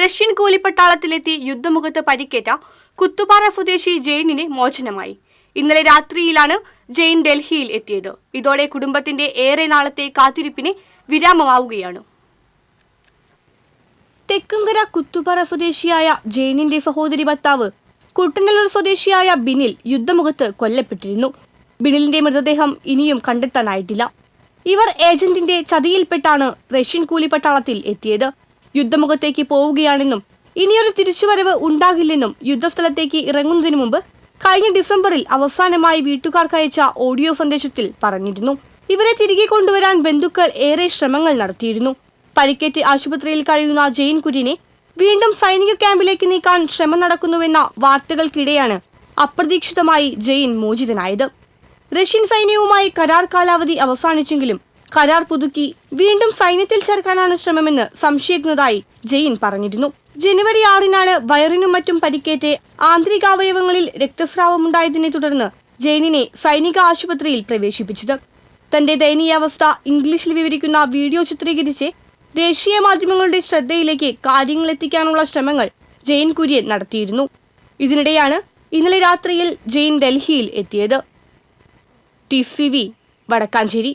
Russian കൂലിപ്പട്ടാളത്തിലെത്തി യുദ്ധമുഖത്ത് പരിക്കേറ്റ കുത്തുപാറ സ്വദേശി ജെയിനിന് മോചനമായി. ഇന്നലെ രാത്രിയിലാണ് ജെയിൻ ഡൽഹിയിൽ എത്തിയത്. ഇതോടെ കുടുംബത്തിന്റെ ഏറെ നാളത്തെ കാത്തിരിപ്പിന് വിരാമമാവുകയാണ്. തെക്കുംകര കുത്തുപാറ സ്വദേശിയായ ജെയിനിന്റെ സഹോദരി ഭർത്താവ് കുട്ടനല്ലൂർ സ്വദേശിയായ ബിനിൽ യുദ്ധമുഖത്ത് കൊല്ലപ്പെട്ടിരുന്നു. ബിനിലിന്റെ മൃതദേഹം ഇനിയും കണ്ടെത്താനായിട്ടില്ല. ഇവർ ഏജന്റിന്റെ ചതിയിൽപ്പെട്ടാണ് റഷ്യൻ കൂലിപ്പട്ടാളത്തിൽ എത്തിയത്. യുദ്ധമുഖത്തേക്ക് പോവുകയാണെന്നും ഇനിയൊരു തിരിച്ചുവരവ് ഉണ്ടാകില്ലെന്നും യുദ്ധസ്ഥലത്തേക്ക് ഇറങ്ങുന്നതിനു മുമ്പ് കഴിഞ്ഞ ഡിസംബറിൽ അവസാനമായി വീട്ടുകാർക്ക് അയച്ച ഓഡിയോ സന്ദേശത്തിൽ പറഞ്ഞിരുന്നു. ഇവരെ തിരികെ കൊണ്ടുവരാൻ ബന്ധുക്കൾ ഏറെ ശ്രമങ്ങൾ നടത്തിയിരുന്നു. പരിക്കേറ്റ് ആശുപത്രിയിൽ കഴിയുന്ന ജെയിൻ കുര്യനെ വീണ്ടും സൈനിക ക്യാമ്പിലേക്ക് നീക്കാൻ ശ്രമം നടക്കുന്നുവെന്ന വാർത്തകൾക്കിടെയാണ് അപ്രതീക്ഷിതമായി ജെയിൻ മോചിതനായത്. റഷ്യൻ സൈന്യവുമായി കരാർ കാലാവധി അവസാനിച്ചെങ്കിലും കരാർ പുതുക്കി വീണ്ടും സൈന്യത്തിൽ ചേർക്കാനാണ് ശ്രമമെന്ന് സംശയിക്കുന്നതായി ജെയിൻ പറഞ്ഞിരുന്നു. ജനുവരി ആറിനാണ് വയറിനും മറ്റും പരിക്കേറ്റ് ആന്തരികാവയവങ്ങളിൽ രക്തസ്രാവമുണ്ടായതിനെ തുടർന്ന് ജെയിനിനെ സൈനിക ആശുപത്രിയിൽ പ്രവേശിപ്പിച്ചത്. തന്റെ ദയനീയാവസ്ഥ ഇംഗ്ലീഷിൽ വിവരിക്കുന്ന വീഡിയോ ചിത്രീകരിച്ച് ദേശീയ മാധ്യമങ്ങളുടെ ശ്രദ്ധയിലേക്ക് കാര്യങ്ങൾ എത്തിക്കാനുള്ള ശ്രമങ്ങൾ ജെയിൻ കുര്യൻ നടത്തിയിരുന്നു. ഇതിനിടെയാണ് ഇന്നലെ രാത്രിയിൽ ജെയിൻ ഡൽഹിയിൽ എത്തിയത്. T C V Vadakkanchery.